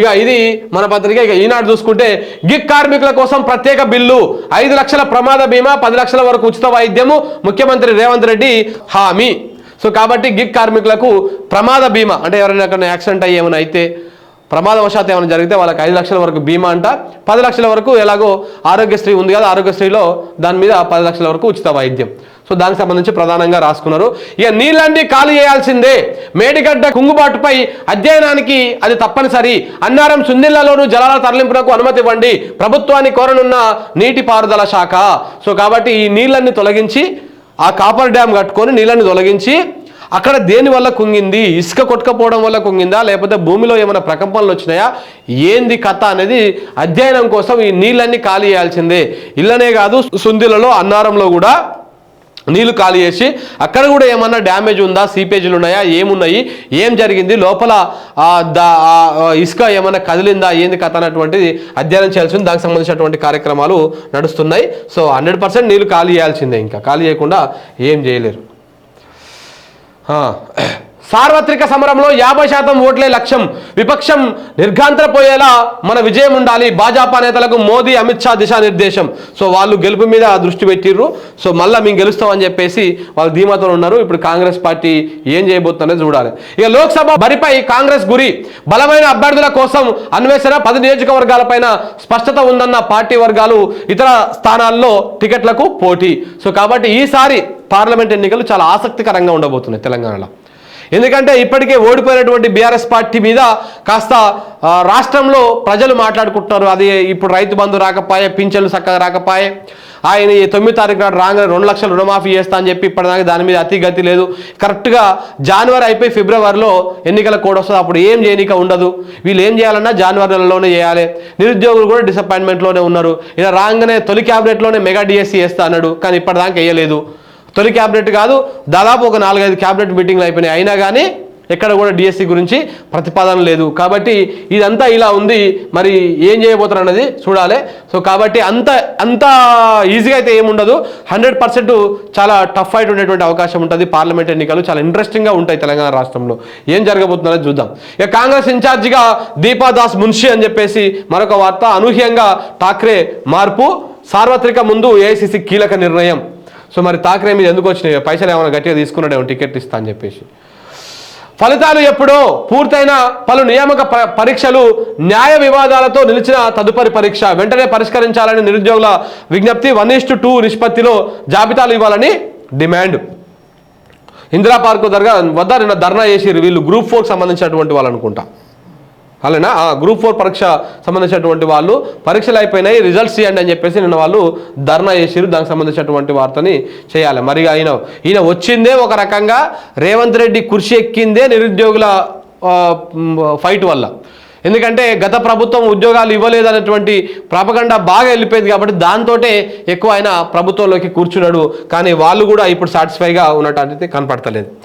ఇక ఇది మన పత్రిక. ఇక ఈనాడు చూసుకుంటే గిగ్ కార్మికుల కోసం ప్రత్యేక బిల్లు ఐదు లక్షల ప్రమాద బీమా పది లక్షల వరకు ఉచిత వైద్యము ముఖ్యమంత్రి రేవంత్ రెడ్డి హామీ. సో కాబట్టి గిగ్ కార్మికులకు ప్రమాద బీమా అంటే ఎవరైనా యాక్సిడెంట్ అయ్యి ఏమైనా అయితే ప్రమాదవశాత్తు ఏమైనా జరిగితే వాళ్ళకి ఐదు లక్షల వరకు బీమా అంట. పది లక్షల వరకు ఎలాగో ఆరోగ్యశ్రీ ఉంది కదా ఆరోగ్యశ్రీలో దాని మీద పది లక్షల వరకు ఉచిత వైద్యం. సో దానికి సంబంధించి ప్రధానంగా రాసుకున్నారు. ఇక నీళ్ళన్నీ ఖాళీ చేయాల్సిందే. మేడిగడ్డ కుంగుబాటుపై అధ్యయనానికి అది తప్పనిసరి. అన్నారం సుందిళ్ళలోనూ జలాల తరలింపునకు అనుమతి ఇవ్వండి. ప్రభుత్వాన్ని కోరనున్న నీటిపారుదల శాఖ. సో కాబట్టి ఈ నీళ్ళన్ని తొలగించి ఆ కాపర్ డ్యామ్ కట్టుకొని నీళ్ళని తొలగించి అక్కడ దేని వల్ల కుంగింది? ఇసుక కొట్టుకపోవడం వల్ల కుంగిందా? లేకపోతే భూమిలో ఏమైనా ప్రకంపనలు వచ్చినాయా? ఏంది కథ అనేది అధ్యయనం కోసం ఈ నీళ్ళన్నీ ఖాళీ చేయాల్సిందే. ఇళ్ళనే కాదు సుందిలలో అన్నారంలో కూడా నీళ్ళు ఖాళీ చేసి అక్కడ కూడా ఏమన్నా డ్యామేజ్ ఉందా? సీపేజీలు ఉన్నాయా? ఏమున్నాయి? ఏం జరిగింది? లోపల ఇసుక ఏమైనా కదిలిందా? ఏంది కథ అన్నటువంటిది అధ్యయనం చేయాల్సింది. దానికి సంబంధించినటువంటి కార్యక్రమాలు నడుస్తున్నాయి. సో హండ్రెడ్ పర్సెంట్ నీళ్ళు ఖాళీ చేయాల్సిందే ఇంకా. ఖాళీ చేయకుండా ఏం చేయలేరు. సార్వత్రిక సమరంలో యాభై శాతం ఓట్లే లక్ష్యం. విపక్షం నిర్ఘాంతరపోయేలా మన విజయం ఉండాలి. భాజపా నేతలకు మోదీ అమిత్ షా దిశానిర్దేశం. సో వాళ్ళు గెలుపు మీద దృష్టి పెట్టిర్రు. సో మళ్ళీ మేము గెలుస్తామని చెప్పేసి వాళ్ళు ధీమాతో ఉన్నారు. ఇప్పుడు కాంగ్రెస్ పార్టీ ఏం చేయబోతుందనేది చూడాలి. ఇక లోక్సభ బరిపై కాంగ్రెస్ గురి. బలమైన అభ్యర్థుల కోసం అన్వేషణ పది నియోజకవర్గాలపైన స్పష్టత ఉందన్న పార్టీ వర్గాలు ఇతర స్థానాల్లో టికెట్లకు పోటీ. సో కాబట్టి ఈసారి పార్లమెంట్ ఎన్నికలు చాలా ఆసక్తికరంగా ఉండబోతున్నాయి తెలంగాణలో. ఎందుకంటే ఇప్పటికే ఓడిపోయినటువంటి బీఆర్ఎస్ పార్టీ మీద కాస్త రాష్ట్రంలో ప్రజలు మాట్లాడుకుంటున్నారు. అది ఇప్పుడు రైతు బంధు రాకపోయే పింఛన్లు చక్కగా రాకపోయే. ఆయన ఈ తొమ్మిది తారీఖు నాడు రాగానే రెండు లక్షలు రుణమాఫీ చేస్తా అని చెప్పి ఇప్పటిదాకా దాని మీద అతి గతి లేదు. కరెక్ట్గా జనవరి అయిపోయి ఫిబ్రవరిలో ఎన్నికల కోడ్ వస్తుంది. అప్పుడు ఏం చేయనిక ఉండదు. వీళ్ళు ఏం చేయాలన్నా జనవరి నెలలోనే చేయాలి. నిరుద్యోగులు కూడా డిసప్పాయింట్మెంట్లోనే ఉన్నారు. ఇలా రాగానే తొలి క్యాబినెట్లోనే మెగా డిఎస్సీ వేస్తా అన్నాడు. కానీ ఇప్పటిదాకా వేయలేదు. తొలి క్యాబినెట్ కాదు దాదాపు ఒక నాలుగైదు క్యాబినెట్ మీటింగ్లు అయిపోయినాయి. అయినా కానీ ఎక్కడ కూడా డిఎస్సి గురించి ప్రతిపాదన లేదు. కాబట్టి ఇదంతా ఇలా ఉంది. మరి ఏం చేయబోతారు అన్నది చూడాలి. సో కాబట్టి అంత అంత ఈజీగా అయితే ఏముండదు. హండ్రెడ్ పర్సెంట్ చాలా టఫ్ ఫైట్ ఉండేటువంటి అవకాశం ఉంటుంది. పార్లమెంట్ ఎన్నికలు చాలా ఇంట్రెస్టింగ్గా ఉంటాయి తెలంగాణ రాష్ట్రంలో. ఏం జరగబోతుందో చూద్దాం. ఇక కాంగ్రెస్ ఇన్ఛార్జిగా దీపాదాస్ మున్షి అని చెప్పేసి మరొక వార్త అనూహ్యంగా ఠాక్రే మార్పు సార్వత్రిక ముందు ఏఐసిసి కీలక నిర్ణయం. సో మరి ఠాక్రే మీద ఎందుకు వచ్చినాయి? పైసలు ఏమైనా గట్టిగా తీసుకున్నాడేమో టికెట్ ఇస్తా అని చెప్పేసి. ఫలితాలు ఎప్పుడో పూర్తయిన పలు నియామక పరీక్షలు న్యాయ వివాదాలతో నిలిచిన తదుపరి పరీక్ష. వెంటనే పరిష్కరించాలని నిరుద్యోగుల విజ్ఞప్తి వన్ ఇస్ టూ నిష్పత్తిలో జాబితాలు ఇవ్వాలని డిమాండ్. ఇందిరా పార్కు దగ్గర వద్ద నిన్న ధర్నా చేసి వీళ్ళు గ్రూప్ ఫోర్కి సంబంధించినటువంటి వాళ్ళు అనుకుంటా. అలానా? ఆ గ్రూప్ ఫోర్ పరీక్ష సంబంధించినటువంటి వాళ్ళు పరీక్షలు అయిపోయినాయి రిజల్ట్స్ ఇవ్వండి అని చెప్పేసి నిన్న వాళ్ళు ధర్నా చేసిరు దానికి సంబంధించినటువంటి వార్తని చేయాలి. మరి ఆయన ఈయన వచ్చిందే ఒక రకంగా రేవంత్ రెడ్డి కృషి ఎక్కిందే నిరుద్యోగుల ఫైట్ వల్ల. ఎందుకంటే గత ప్రభుత్వం ఉద్యోగాలు ఇవ్వలేదన్నటువంటి ప్రాపగండా బాగా వెళ్ళిపోయింది కాబట్టి దాంతోటే ఎక్కువ ఆయన ప్రభుత్వంలోకి కూర్చున్నాడు. కానీ వాళ్ళు కూడా ఇప్పుడు సాటిస్ఫైగా ఉన్నట్టు కనపడతలేదు.